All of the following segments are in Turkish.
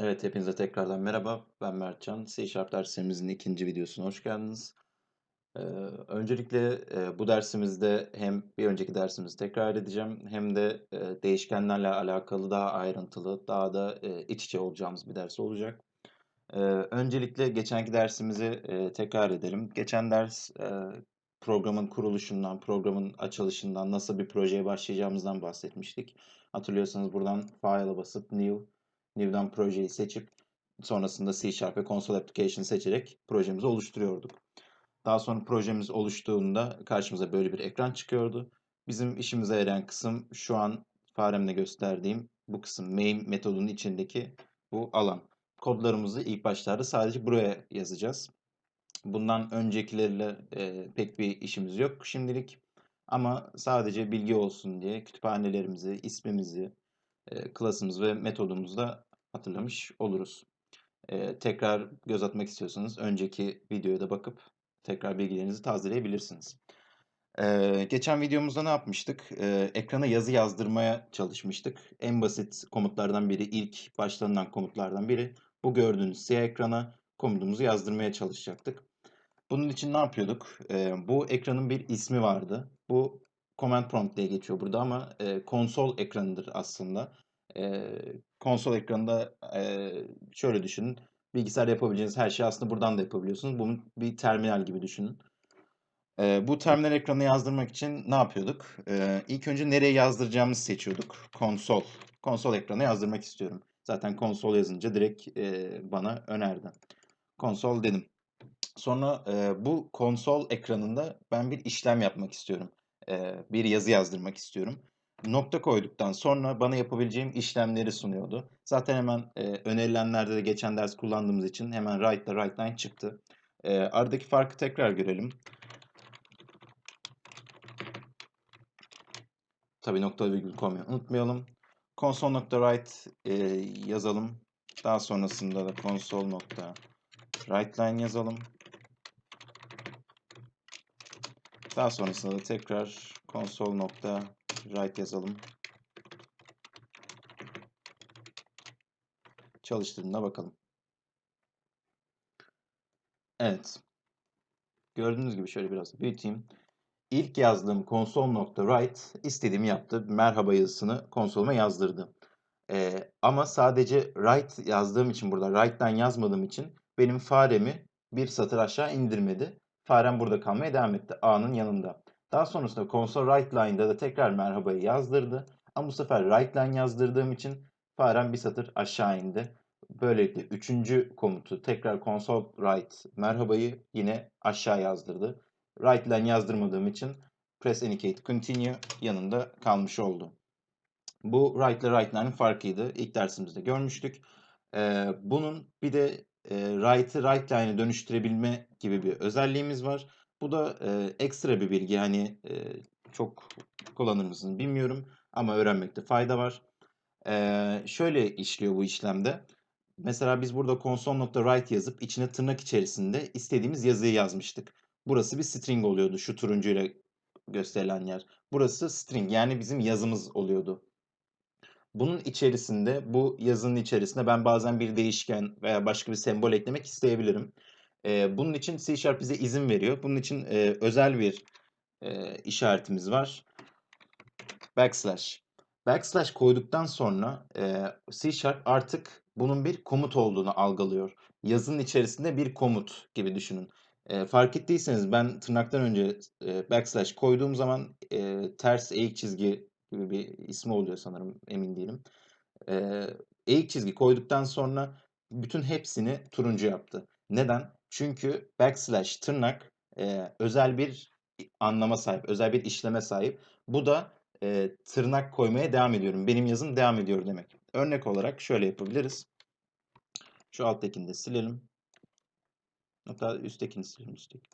Evet, hepinize tekrardan merhaba. Ben Mertcan. C Sharp dersimizin ikinci videosuna hoş geldiniz. Ee, öncelikle e, bu dersimizde hem bir önceki dersimizi tekrar edeceğim hem de e, değişkenlerle alakalı daha ayrıntılı, daha da e, iç içe olacağımız bir ders olacak. Ee, öncelikle geçenki dersimizi e, tekrar edelim. Geçen ders e, programın kuruluşundan, programın açılışından, nasıl bir projeye başlayacağımızdan bahsetmiştik. Hatırlıyorsanız buradan File'a basıp New, New'dan projeyi seçip sonrasında C Sharp ve Console Application seçerek projemizi oluşturuyorduk. Daha sonra projemiz oluştuğunda karşımıza böyle bir ekran çıkıyordu. Bizim işimize yarayan kısım şu an faremle gösterdiğim bu kısım main metodunun içindeki bu alan. Kodlarımızı ilk başlarda sadece buraya yazacağız. Bundan öncekilerle e, pek bir işimiz yok şimdilik. Ama sadece bilgi olsun diye kütüphanelerimizi, ismimizi, e, klasımız ve metodumuzu da hatırlamış oluruz. E, tekrar göz atmak istiyorsanız önceki videoya da bakıp tekrar bilgilerinizi tazeleyebilirsiniz. Ee, geçen videomuzda ne yapmıştık? Ee, ekrana yazı yazdırmaya çalışmıştık. En basit komutlardan biri, ilk başlanılan komutlardan biri. Bu gördüğünüz siyah ekrana komutumuzu yazdırmaya çalışacaktık. Bunun için ne yapıyorduk? Ee, bu ekranın bir ismi vardı. Bu command prompt diye geçiyor burada ama e, konsol ekranıdır aslında. E, konsol ekranında e, şöyle düşünün. Bilgisayarda yapabileceğiniz her şeyi aslında buradan da yapabiliyorsunuz. Bunu bir terminal gibi düşünün. E, bu terminal ekranı yazdırmak için ne yapıyorduk? E, ilk önce nereye yazdıracağımızı seçiyorduk. Konsol. Konsol ekranı yazdırmak istiyorum. Zaten konsol yazınca direkt e, bana önerdi. Konsol dedim. Sonra e, bu konsol ekranında ben bir işlem yapmak istiyorum. E, bir yazı yazdırmak istiyorum. Nokta koyduktan sonra bana yapabileceğim işlemleri sunuyordu. Zaten hemen e, önerilenlerde de geçen ders kullandığımız için hemen ile write line çıktı. E, aradaki farkı tekrar görelim. Tabii nokta virgül koymayı unutmayalım. Console.write e, yazalım. Daha sonrasında da console.writeLine yazalım. Daha sonrasında da tekrar console.write yazalım. Çalıştığında bakalım. Evet. Gördüğünüz gibi şöyle biraz büyüteyim. İlk yazdığım console.write istediğimi yaptı. Merhaba yazısını konsoluma yazdırdı. Ee, ama sadece write yazdığım için burada write'dan yazmadığım için benim faremi bir satır aşağı indirmedi. Farem burada kalmaya devam etti. A'nın yanında. Daha sonrasında console write line'da da tekrar merhabayı yazdırdı. Ama bu sefer write line yazdırdığım için farem bir satır aşağı indi. Böylelikle üçüncü komutu tekrar console write merhabayı yine aşağı yazdırdı. Write line yazdırmadığım için press indicate continue yanında kalmış oldu. Bu write ile write line'ın farkıydı. İlk dersimizde görmüştük. Ee, bunun bir de e, write'ı write line'e dönüştürebilme gibi bir özelliğimiz var. Bu da e, ekstra bir bilgi. Hani e, çok kullanır mısınız bilmiyorum ama öğrenmekte fayda var. E, şöyle işliyor bu işlemde. Mesela biz burada console.write yazıp içine tırnak içerisinde istediğimiz yazıyı yazmıştık. Burası bir string oluyordu şu turuncuyla gösterilen yer. Burası string yani bizim yazımız oluyordu. Bunun içerisinde bu yazının içerisinde ben bazen bir değişken veya başka bir sembol eklemek isteyebilirim. Ee, bunun için C Sharp bize izin veriyor. Bunun için e, özel bir e, işaretimiz var. Backslash. Backslash koyduktan sonra e, C Sharp artık bunun bir komut olduğunu algılıyor. Yazının içerisinde bir komut gibi düşünün. E, fark ettiyseniz ben tırnaktan önce e, backslash koyduğum zaman e, ters eğik çizgi gibi bir ismi oluyor sanırım emin değilim. E, eğik çizgi koyduktan sonra bütün hepsini turuncu yaptı. Neden? Çünkü backslash tırnak e, özel bir anlama sahip, özel bir işleme sahip. Bu da e, tırnak koymaya devam ediyorum. Benim yazım devam ediyor demek. Örnek olarak şöyle yapabiliriz. Şu alttakini de silelim. Hatta üsttekini silelim üstteki.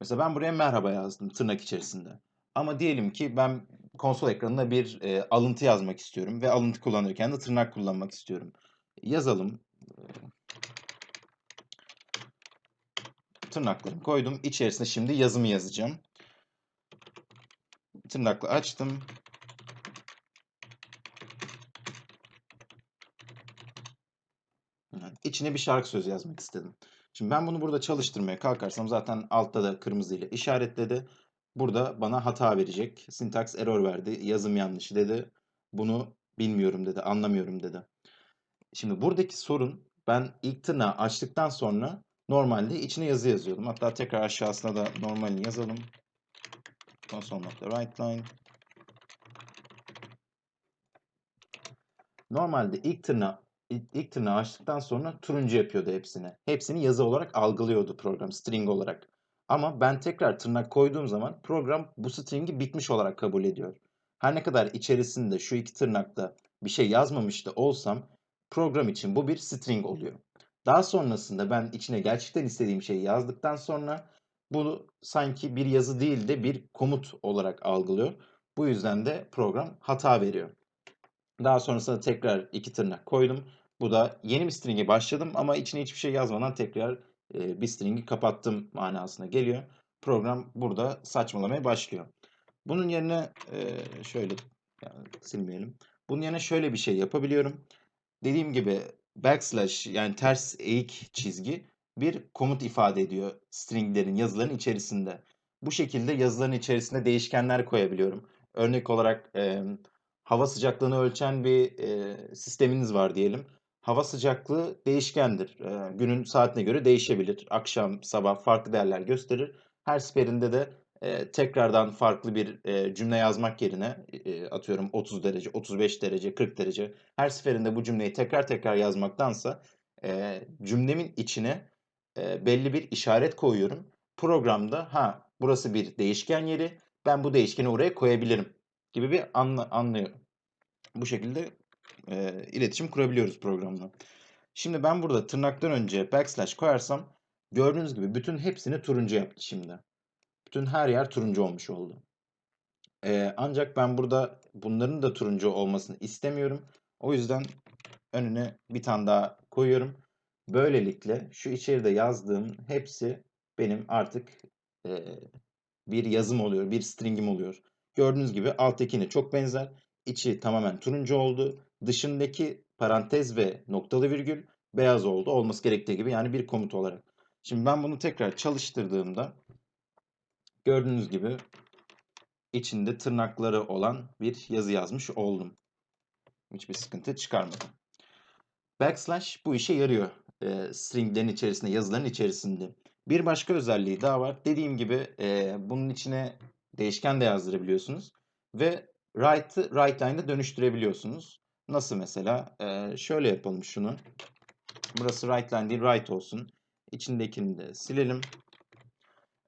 Mesela ben buraya merhaba yazdım tırnak içerisinde. Ama diyelim ki ben konsol ekranında bir e, alıntı yazmak istiyorum ve alıntı kullanırken de tırnak kullanmak istiyorum. Yazalım. Tırnaklarımı koydum. İçerisine şimdi yazımı yazacağım. Tırnakla açtım. içine bir şarkı sözü yazmak istedim. Şimdi ben bunu burada çalıştırmaya kalkarsam zaten altta da kırmızıyla işaretledi. Burada bana hata verecek. Syntax error verdi. Yazım yanlışı dedi. Bunu bilmiyorum dedi. Anlamıyorum dedi. Şimdi buradaki sorun ben ilk tırnağı açtıktan sonra normalde içine yazı yazıyordum. Hatta tekrar aşağısına da normalini yazalım. Console.writeLine Normalde ilk tırnağı ilk, tırnağı açtıktan sonra turuncu yapıyordu hepsini. Hepsini yazı olarak algılıyordu program string olarak. Ama ben tekrar tırnak koyduğum zaman program bu stringi bitmiş olarak kabul ediyor. Her ne kadar içerisinde şu iki tırnakta bir şey yazmamış da olsam program için bu bir string oluyor. Daha sonrasında ben içine gerçekten istediğim şeyi yazdıktan sonra bunu sanki bir yazı değil de bir komut olarak algılıyor. Bu yüzden de program hata veriyor. Daha sonrasında tekrar iki tırnak koydum. Bu da yeni bir string'e başladım ama içine hiçbir şey yazmadan tekrar e, bir string'i kapattım manasına geliyor. Program burada saçmalamaya başlıyor. Bunun yerine e, şöyle yani silmeyelim. Bunun yerine şöyle bir şey yapabiliyorum. Dediğim gibi backslash yani ters eğik çizgi bir komut ifade ediyor stringlerin, yazıların içerisinde. Bu şekilde yazıların içerisinde değişkenler koyabiliyorum. Örnek olarak e, hava sıcaklığını ölçen bir e, sisteminiz var diyelim. Hava sıcaklığı değişkendir. E, günün saatine göre değişebilir. Akşam, sabah farklı değerler gösterir. Her seferinde de e, tekrardan farklı bir e, cümle yazmak yerine e, atıyorum 30 derece, 35 derece, 40 derece her seferinde bu cümleyi tekrar tekrar yazmaktansa e, cümlemin içine e, belli bir işaret koyuyorum. Programda ha burası bir değişken yeri ben bu değişkeni oraya koyabilirim gibi bir anla, anlıyor. Bu şekilde e, iletişim kurabiliyoruz programla. Şimdi ben burada tırnaktan önce backslash koyarsam gördüğünüz gibi bütün hepsini turuncu yaptı şimdi. Bütün her yer turuncu olmuş oldu. E, ancak ben burada bunların da turuncu olmasını istemiyorum. O yüzden önüne bir tane daha koyuyorum. Böylelikle şu içeride yazdığım hepsi benim artık e, bir yazım oluyor, bir stringim oluyor. Gördüğünüz gibi alttakine çok benzer. İçi tamamen turuncu oldu. Dışındaki parantez ve noktalı virgül beyaz oldu. Olması gerektiği gibi yani bir komut olarak. Şimdi ben bunu tekrar çalıştırdığımda gördüğünüz gibi içinde tırnakları olan bir yazı yazmış oldum. Hiçbir sıkıntı çıkarmadım. Backslash bu işe yarıyor. E, stringlerin içerisinde, yazıların içerisinde. Bir başka özelliği daha var. Dediğim gibi e, bunun içine değişken de yazdırabiliyorsunuz. Ve write'ı writeLine'da dönüştürebiliyorsunuz. Nasıl mesela? Ee, şöyle yapalım şunu. Burası writeLine değil write olsun. İçindekini de silelim.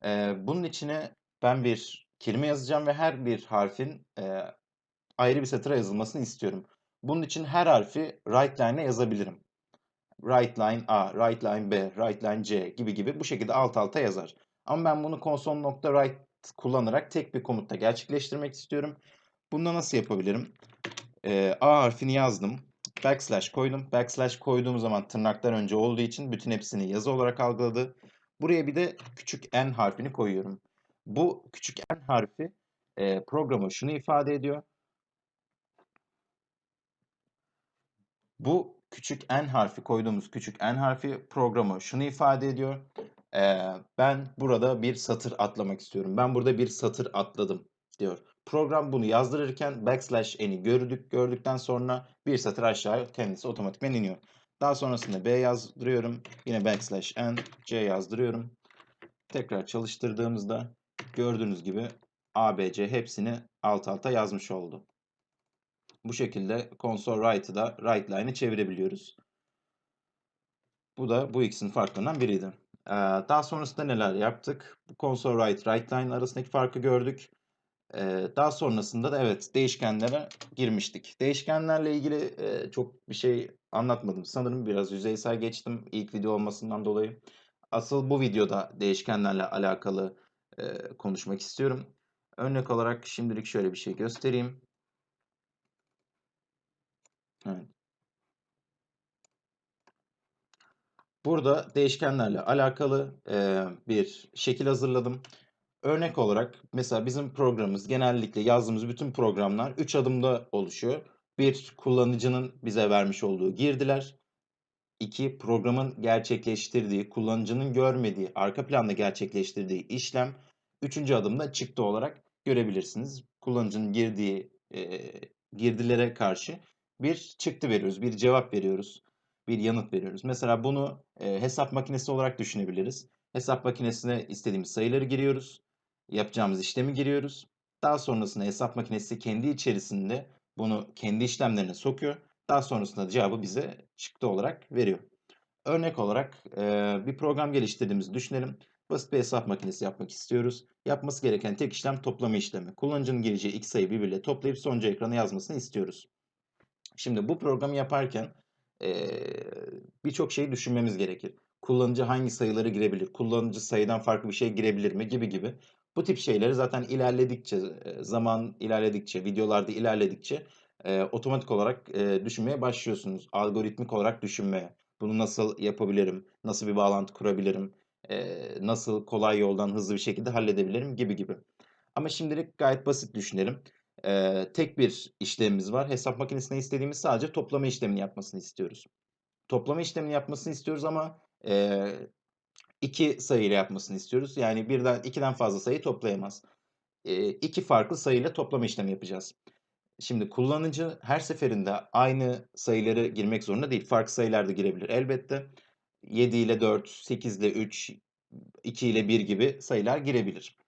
Ee, bunun içine ben bir kelime yazacağım ve her bir harfin e, ayrı bir satıra yazılmasını istiyorum. Bunun için her harfi writeLine'e yazabilirim. WriteLine A, WriteLine B, WriteLine C gibi gibi bu şekilde alt alta yazar. Ama ben bunu console.write kullanarak tek bir komutta gerçekleştirmek istiyorum. Bunu nasıl yapabilirim? Ee, A harfini yazdım. Backslash koydum. Backslash koyduğum zaman tırnaktan önce olduğu için bütün hepsini yazı olarak algıladı. Buraya bir de küçük n harfini koyuyorum. Bu küçük n harfi e, programı şunu ifade ediyor. Bu küçük n harfi koyduğumuz küçük n harfi programı şunu ifade ediyor. Ee, ben burada bir satır atlamak istiyorum. Ben burada bir satır atladım diyor. Program bunu yazdırırken backslash n'i gördük, gördükten sonra bir satır aşağı kendisi otomatikmen iniyor. Daha sonrasında B yazdırıyorum. Yine backslash n, C yazdırıyorum. Tekrar çalıştırdığımızda gördüğünüz gibi A, B, C hepsini alt alta yazmış oldu. Bu şekilde console write'ı da write line'ı çevirebiliyoruz. Bu da bu ikisinin farklarından biriydi. Ee, daha sonrasında neler yaptık? Console write, write line arasındaki farkı gördük. Daha sonrasında da evet değişkenlere girmiştik. Değişkenlerle ilgili çok bir şey anlatmadım. Sanırım biraz yüzeysel geçtim ilk video olmasından dolayı. Asıl bu videoda değişkenlerle alakalı konuşmak istiyorum. Örnek olarak şimdilik şöyle bir şey göstereyim. Evet. Burada değişkenlerle alakalı bir şekil hazırladım. Örnek olarak mesela bizim programımız genellikle yazdığımız bütün programlar 3 adımda oluşuyor. Bir kullanıcının bize vermiş olduğu girdiler. 2 programın gerçekleştirdiği, kullanıcının görmediği, arka planda gerçekleştirdiği işlem 3. adımda çıktı olarak görebilirsiniz. Kullanıcının girdiği e, girdilere karşı bir çıktı veriyoruz, bir cevap veriyoruz, bir yanıt veriyoruz. Mesela bunu e, hesap makinesi olarak düşünebiliriz. Hesap makinesine istediğimiz sayıları giriyoruz, yapacağımız işlemi giriyoruz. Daha sonrasında hesap makinesi kendi içerisinde bunu kendi işlemlerine sokuyor. Daha sonrasında cevabı bize çıktı olarak veriyor. Örnek olarak bir program geliştirdiğimizi düşünelim. Basit bir hesap makinesi yapmak istiyoruz. Yapması gereken tek işlem toplama işlemi. Kullanıcının gireceği iki sayı birbiriyle toplayıp sonucu ekrana yazmasını istiyoruz. Şimdi bu programı yaparken birçok şeyi düşünmemiz gerekir. Kullanıcı hangi sayıları girebilir? Kullanıcı sayıdan farklı bir şey girebilir mi? Gibi gibi. Bu tip şeyleri zaten ilerledikçe, zaman ilerledikçe, videolarda ilerledikçe e, otomatik olarak e, düşünmeye başlıyorsunuz. Algoritmik olarak düşünmeye. Bunu nasıl yapabilirim? Nasıl bir bağlantı kurabilirim? E, nasıl kolay yoldan hızlı bir şekilde halledebilirim? Gibi gibi. Ama şimdilik gayet basit düşünelim. E, tek bir işlemimiz var. Hesap makinesine istediğimiz sadece toplama işlemini yapmasını istiyoruz. Toplama işlemini yapmasını istiyoruz ama e, iki sayıyla yapmasını istiyoruz. Yani birden ikiden fazla sayı toplayamaz. E, iki farklı sayıyla toplama işlemi yapacağız. Şimdi kullanıcı her seferinde aynı sayıları girmek zorunda değil. Farklı sayılar da girebilir elbette. 7 ile 4, 8 ile 3, 2 ile 1 gibi sayılar girebilir.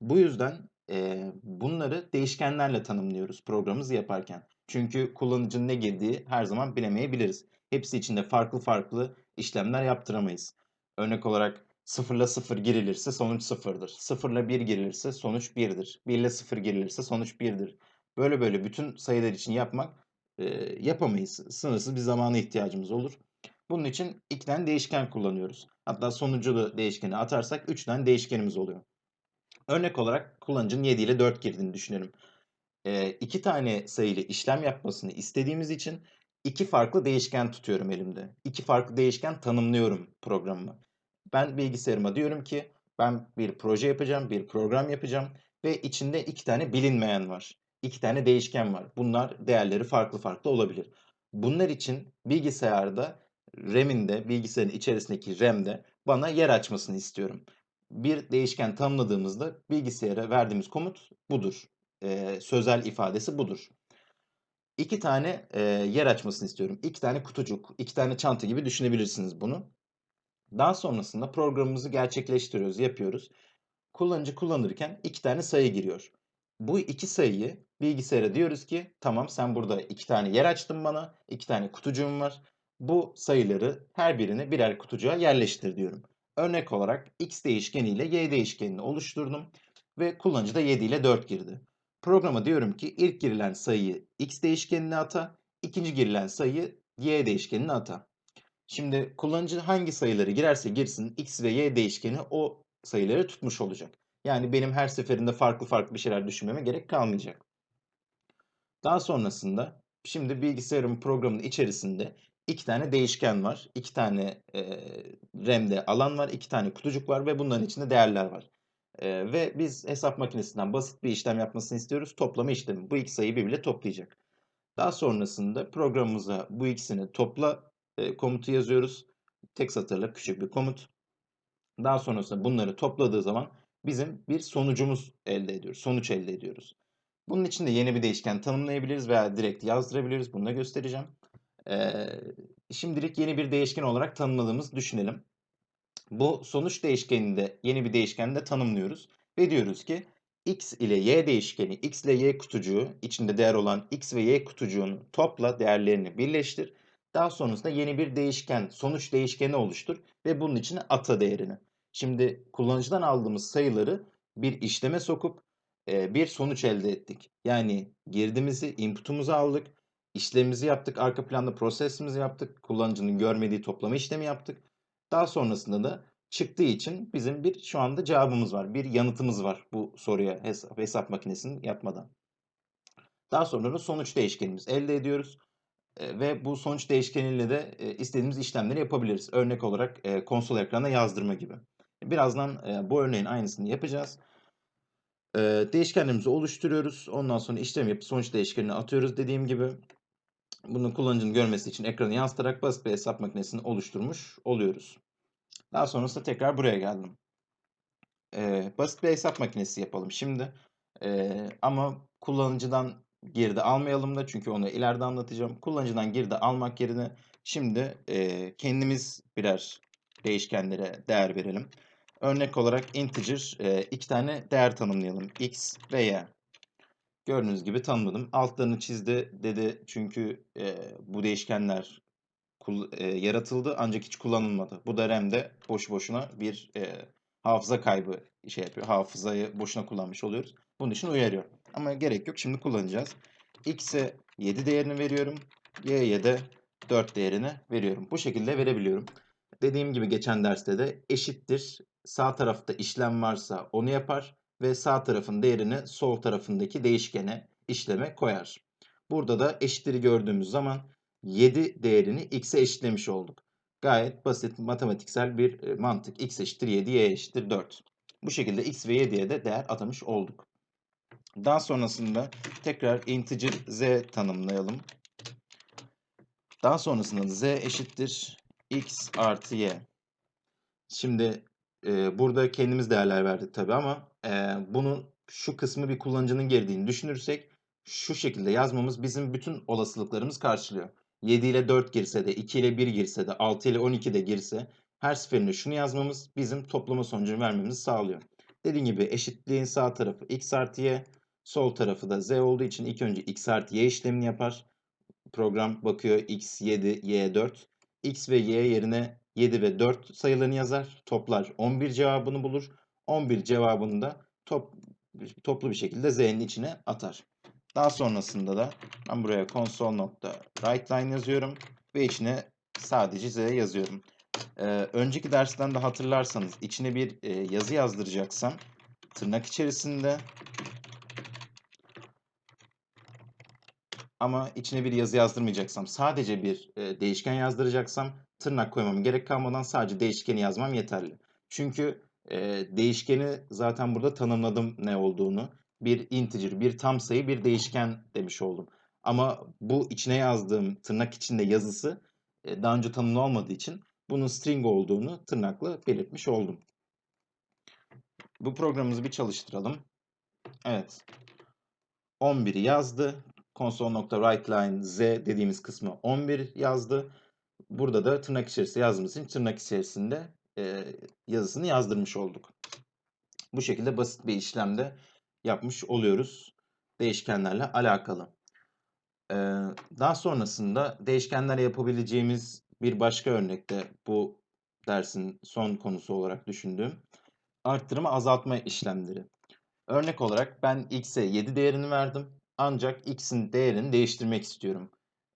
Bu yüzden e, bunları değişkenlerle tanımlıyoruz programımızı yaparken. Çünkü kullanıcının ne girdiği her zaman bilemeyebiliriz. Hepsi içinde farklı farklı işlemler yaptıramayız. Örnek olarak 0 ile 0 girilirse sonuç 0'dır. 0 ile 1 girilirse sonuç 1'dir. 1 ile 0 girilirse sonuç 1'dir. Böyle böyle bütün sayılar için yapmak e, yapamayız. Sınırsız bir zamana ihtiyacımız olur. Bunun için iki tane değişken kullanıyoruz. Hatta sonuculu değişkeni atarsak 3 tane değişkenimiz oluyor. Örnek olarak kullanıcının 7 ile 4 girdiğini düşünelim. E, iki tane sayılı işlem yapmasını istediğimiz için iki farklı değişken tutuyorum elimde. İki farklı değişken tanımlıyorum programıma. Ben bilgisayarıma diyorum ki ben bir proje yapacağım, bir program yapacağım ve içinde iki tane bilinmeyen var. İki tane değişken var. Bunlar değerleri farklı farklı olabilir. Bunlar için bilgisayarda RAM'inde, bilgisayarın içerisindeki RAM'de bana yer açmasını istiyorum. Bir değişken tanımladığımızda bilgisayara verdiğimiz komut budur. Ee, sözel ifadesi budur. İki tane e, yer açmasını istiyorum. İki tane kutucuk, iki tane çanta gibi düşünebilirsiniz bunu. Daha sonrasında programımızı gerçekleştiriyoruz, yapıyoruz. Kullanıcı kullanırken iki tane sayı giriyor. Bu iki sayıyı bilgisayara diyoruz ki tamam sen burada iki tane yer açtın bana, iki tane kutucuğum var. Bu sayıları her birini birer kutucuğa yerleştir diyorum. Örnek olarak x değişkeni ile y değişkenini oluşturdum ve kullanıcı da 7 ile 4 girdi. Programa diyorum ki ilk girilen sayıyı x değişkenine ata, ikinci girilen sayıyı y değişkenine ata. Şimdi kullanıcı hangi sayıları girerse girsin x ve y değişkeni o sayıları tutmuş olacak. Yani benim her seferinde farklı farklı bir şeyler düşünmeme gerek kalmayacak. Daha sonrasında şimdi bilgisayarın programının içerisinde iki tane değişken var. iki tane e, RAM'de alan var. iki tane kutucuk var ve bunların içinde değerler var. E, ve biz hesap makinesinden basit bir işlem yapmasını istiyoruz. Toplama işlemi. Bu iki sayıyı birbirle toplayacak. Daha sonrasında programımıza bu ikisini topla komutu yazıyoruz. Tek satırla küçük bir komut. Daha sonrasında bunları topladığı zaman bizim bir sonucumuz elde ediyoruz. Sonuç elde ediyoruz. Bunun için de yeni bir değişken tanımlayabiliriz veya direkt yazdırabiliriz. Bunu da göstereceğim. Ee, şimdilik yeni bir değişken olarak tanımladığımızı düşünelim. Bu sonuç değişkenini de yeni bir değişkende tanımlıyoruz. Ve diyoruz ki x ile y değişkeni, x ile y kutucuğu, içinde değer olan x ve y kutucuğunu topla, değerlerini birleştir. Daha sonrasında yeni bir değişken, sonuç değişkeni oluştur ve bunun içine ata değerini. Şimdi kullanıcıdan aldığımız sayıları bir işleme sokup e, bir sonuç elde ettik. Yani girdimizi, input'umuzu aldık, işlemimizi yaptık, arka planda prosesimizi yaptık, kullanıcının görmediği toplama işlemi yaptık. Daha sonrasında da çıktığı için bizim bir şu anda cevabımız var, bir yanıtımız var bu soruya hesap, hesap makinesinin yapmadan. Daha sonra da sonuç değişkenimiz elde ediyoruz ve bu sonuç değişkeniyle de istediğimiz işlemleri yapabiliriz. Örnek olarak konsol ekrana yazdırma gibi. Birazdan bu örneğin aynısını yapacağız. Değişkenlerimizi oluşturuyoruz. Ondan sonra işlem yapıp sonuç değişkenini atıyoruz dediğim gibi. Bunu kullanıcının görmesi için ekranı yansıtarak basit bir hesap makinesini oluşturmuş oluyoruz. Daha sonrasında tekrar buraya geldim. Basit bir hesap makinesi yapalım şimdi. Ama kullanıcıdan girdi almayalım da çünkü onu ileride anlatacağım. Kullanıcıdan girdi almak yerine şimdi e, kendimiz birer değişkenlere değer verelim. Örnek olarak integer e, iki tane değer tanımlayalım. x ve y. Gördüğünüz gibi tanımladım. Altlarını çizdi dedi çünkü e, bu değişkenler e, yaratıldı ancak hiç kullanılmadı. Bu da RAM'de boş boşuna bir e, hafıza kaybı şey yapıyor. Hafızayı boşuna kullanmış oluyoruz. Bunun için uyarıyor. Ama gerek yok. Şimdi kullanacağız. X'e 7 değerini veriyorum. Y'ye de 4 değerini veriyorum. Bu şekilde verebiliyorum. Dediğim gibi geçen derste de eşittir. Sağ tarafta işlem varsa onu yapar ve sağ tarafın değerini sol tarafındaki değişkene işleme koyar. Burada da eşitleri gördüğümüz zaman 7 değerini x'e eşitlemiş olduk. Gayet basit matematiksel bir e, mantık. x eşittir 7, y eşittir 4. Bu şekilde x ve 7'ye de değer atamış olduk. Daha sonrasında tekrar integer z tanımlayalım. Daha sonrasında z eşittir x artı y. Şimdi e, burada kendimiz değerler verdik tabi ama e, bunun şu kısmı bir kullanıcının girdiğini düşünürsek şu şekilde yazmamız bizim bütün olasılıklarımız karşılıyor. 7 ile 4 girse de 2 ile 1 girse de 6 ile 12 de girse her seferinde şunu yazmamız bizim toplama sonucunu vermemizi sağlıyor. Dediğim gibi eşitliğin sağ tarafı x artı y, sol tarafı da z olduğu için ilk önce x artı y işlemini yapar. Program bakıyor x 7, y 4. x ve y yerine 7 ve 4 sayılarını yazar. Toplar 11 cevabını bulur. 11 cevabını da top, toplu bir şekilde z'nin içine atar. Daha sonrasında da ben buraya console.writeLine yazıyorum ve içine sadece z yazıyorum. Ee, önceki dersten de hatırlarsanız içine bir e, yazı yazdıracaksam tırnak içerisinde ama içine bir yazı yazdırmayacaksam sadece bir e, değişken yazdıracaksam tırnak koymam gerek kalmadan sadece değişkeni yazmam yeterli. Çünkü e, değişkeni zaten burada tanımladım ne olduğunu bir integer, bir tam sayı, bir değişken demiş oldum. Ama bu içine yazdığım tırnak içinde yazısı e, daha önce tanımlı olmadığı için bunun string olduğunu tırnakla belirtmiş oldum. Bu programımızı bir çalıştıralım. Evet. 11'i yazdı. Console.writeLine z dediğimiz kısmı 11 yazdı. Burada da tırnak içerisinde yazdığımız için tırnak içerisinde e, yazısını yazdırmış olduk. Bu şekilde basit bir işlemde yapmış oluyoruz değişkenlerle alakalı. Ee, daha sonrasında değişkenlerle yapabileceğimiz bir başka örnekte bu dersin son konusu olarak düşündüğüm arttırma azaltma işlemleri. Örnek olarak ben x'e 7 değerini verdim ancak x'in değerini değiştirmek istiyorum.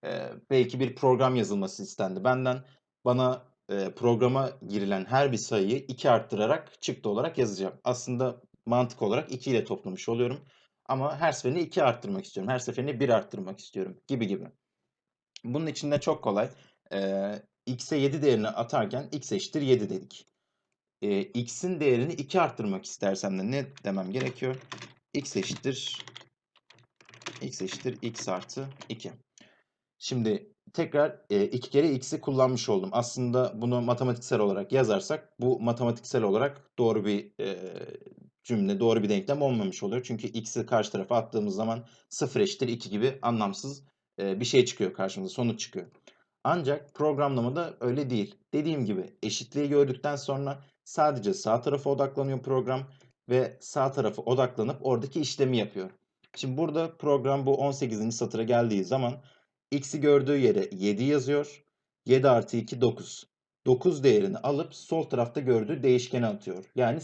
Ee, belki bir program yazılması istendi benden. Bana e, programa girilen her bir sayıyı 2 arttırarak çıktı olarak yazacağım. Aslında mantık olarak 2 ile toplamış oluyorum. Ama her seferinde 2 arttırmak istiyorum. Her seferinde 1 arttırmak istiyorum gibi gibi. Bunun için de çok kolay. Ee, x'e 7 değerini atarken x eşittir 7 dedik. Ee, x'in değerini 2 arttırmak istersem de ne demem gerekiyor? x eşittir x eşittir x artı 2. Şimdi tekrar e, iki kere x'i kullanmış oldum. Aslında bunu matematiksel olarak yazarsak bu matematiksel olarak doğru bir e, cümle, doğru bir denklem olmamış oluyor. Çünkü x'i karşı tarafa attığımız zaman 0 eşittir 2 gibi anlamsız e, bir şey çıkıyor karşımıza, sonuç çıkıyor. Ancak programlamada öyle değil. Dediğim gibi eşitliği gördükten sonra sadece sağ tarafa odaklanıyor program ve sağ tarafa odaklanıp oradaki işlemi yapıyor. Şimdi burada program bu 18. satıra geldiği zaman x'i gördüğü yere 7 yazıyor. 7 artı 2 9. 9 değerini alıp sol tarafta gördüğü değişkene atıyor. Yani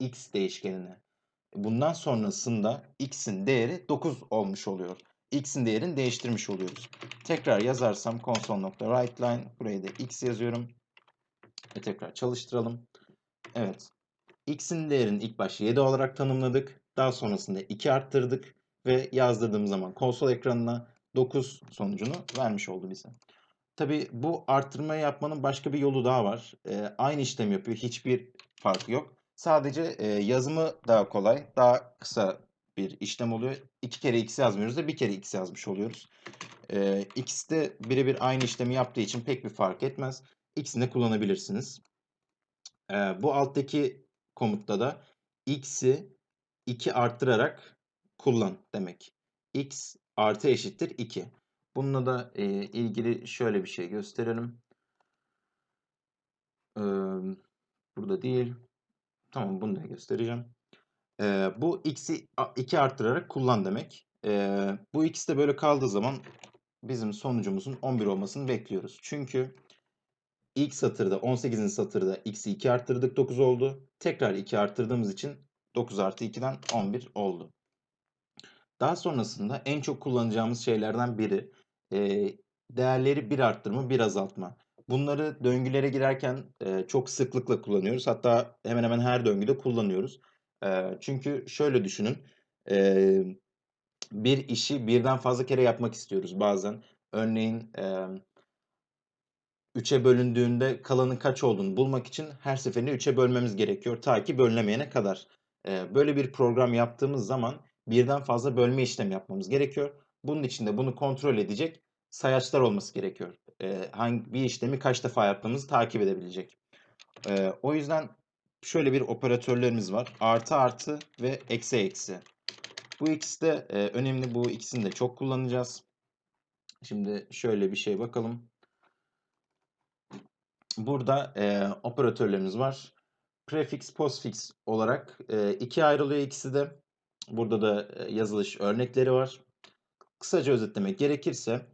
x değişkenine. Bundan sonrasında x'in değeri 9 olmuş oluyor. x'in değerini değiştirmiş oluyoruz. Tekrar yazarsam console.writeLine buraya da x yazıyorum. Ve tekrar çalıştıralım. Evet. x'in değerini ilk başta 7 olarak tanımladık. Daha sonrasında 2 arttırdık ve yazdırdığım zaman konsol ekranına 9 sonucunu vermiş oldu bize. Tabi bu arttırmayı yapmanın başka bir yolu daha var. E, aynı işlem yapıyor. Hiçbir farkı yok. Sadece e, yazımı daha kolay. Daha kısa bir işlem oluyor. İki kere x yazmıyoruz da bir kere x yazmış oluyoruz. Eee, ikisi de birebir aynı işlemi yaptığı için pek bir fark etmez. İkisini kullanabilirsiniz. Eee, bu alttaki komutta da x'i 2 arttırarak kullan demek. x artı eşittir 2. Bununla da eee, ilgili şöyle bir şey gösterelim. Eee, burada değil. Tamam bunu da göstereceğim. Eee, bu x'i 2 arttırarak kullan demek. Eee, bu ikisi de böyle kaldığı zaman bizim sonucumuzun 11 olmasını bekliyoruz. Çünkü ilk satırda 18'in satırda x'i 2 arttırdık 9 oldu. Tekrar 2 arttırdığımız için 9 artı 2'den 11 oldu. Daha sonrasında en çok kullanacağımız şeylerden biri eee, değerleri 1 arttırma, 1 azaltma. Bunları döngülere girerken eee, çok sıklıkla kullanıyoruz. Hatta hemen hemen her döngüde kullanıyoruz. Eee, çünkü şöyle düşünün. Eee, bir işi birden fazla kere yapmak istiyoruz bazen. Örneğin eee 3'e bölündüğünde kalanın kaç olduğunu bulmak için her seferinde 3'e bölmemiz gerekiyor ta ki bölünemeyene kadar. Eee, böyle bir program yaptığımız zaman birden fazla bölme işlemi yapmamız gerekiyor. Bunun için de bunu kontrol edecek sayaçlar olması gerekiyor. Eee, hangi bir işlemi kaç defa yaptığımızı takip edebilecek. Eee, o yüzden şöyle bir operatörlerimiz var. Artı artı ve eksi eksi. Bu ikisi de eee, önemli. Bu ikisini de çok kullanacağız. Şimdi şöyle bir şey bakalım. Burada eee, operatörlerimiz var. Prefix, postfix olarak eee, ikiye ayrılıyor ikisi de. Burada da yazılış örnekleri var. Kısaca özetlemek gerekirse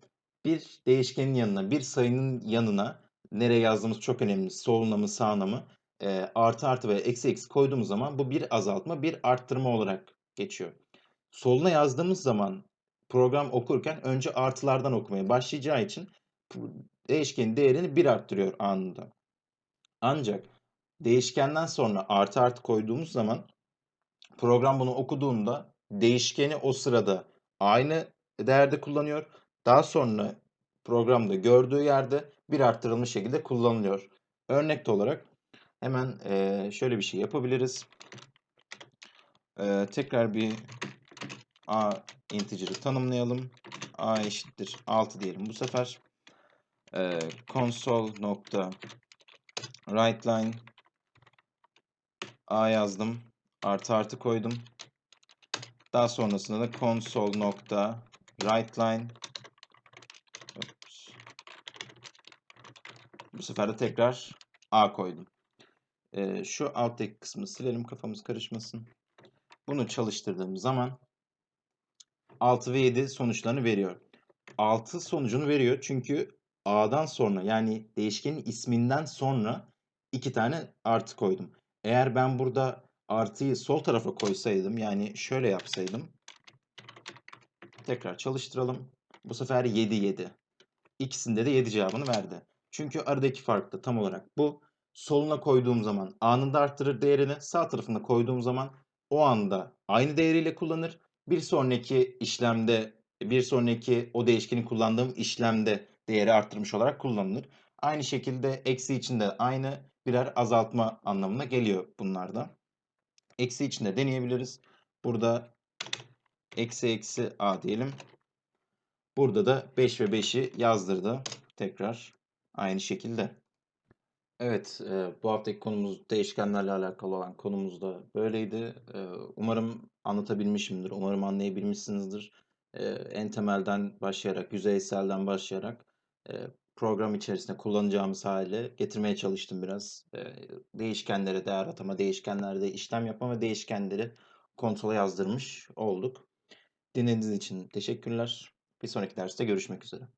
bir değişkenin yanına, bir sayının yanına nereye yazdığımız çok önemli. Soluna mı, sağına mı? eee, artı artı ve eksi eksi koyduğumuz zaman bu bir azaltma, bir arttırma olarak geçiyor. Soluna yazdığımız zaman program okurken önce artılardan okumaya başlayacağı için değişkenin değerini 1 arttırıyor anında. Ancak değişkenden sonra artı artı koyduğumuz zaman program bunu okuduğunda değişkeni o sırada aynı değerde kullanıyor. Daha sonra programda gördüğü yerde bir arttırılmış şekilde kullanılıyor. Örnek olarak hemen şöyle bir şey yapabiliriz. Tekrar bir a integer'ı tanımlayalım. a eşittir 6 diyelim bu sefer. Console nokta writeLine a yazdım. Artı artı koydum. Daha sonrasında da console nokta writeLine Oops. bu sefer de tekrar a koydum. Eee, şu alttaki kısmı silelim kafamız karışmasın. Bunu çalıştırdığım zaman 6 ve 7 sonuçlarını veriyor. 6 sonucunu veriyor çünkü A'dan sonra yani değişkenin isminden sonra iki tane artı koydum. Eğer ben burada artıyı sol tarafa koysaydım yani şöyle yapsaydım tekrar çalıştıralım. Bu sefer 7 7. İkisinde de 7 cevabını verdi. Çünkü aradaki fark da tam olarak bu. Soluna koyduğum zaman anında arttırır değerini, sağ tarafına koyduğum zaman o anda aynı değeriyle kullanır. Bir sonraki işlemde, bir sonraki o değişkeni kullandığım işlemde değeri arttırmış olarak kullanılır. Aynı şekilde eksi için de aynı birer azaltma anlamına geliyor bunlarda. Eksi için de deneyebiliriz. Burada eksi eksi a diyelim. Burada da 5 ve 5'i yazdırdı. Tekrar aynı şekilde. Evet, e, bu haftaki konumuz değişkenlerle alakalı olan konumuz da böyleydi. E, umarım anlatabilmişimdir, umarım anlayabilmişsinizdir. E, en temelden başlayarak, yüzeyselden başlayarak program içerisinde kullanacağımız hale getirmeye çalıştım biraz. Değişkenlere değer atama, değişkenlerde işlem yapma ve değişkenleri konsola yazdırmış olduk. Dinlediğiniz için teşekkürler. Bir sonraki derste görüşmek üzere.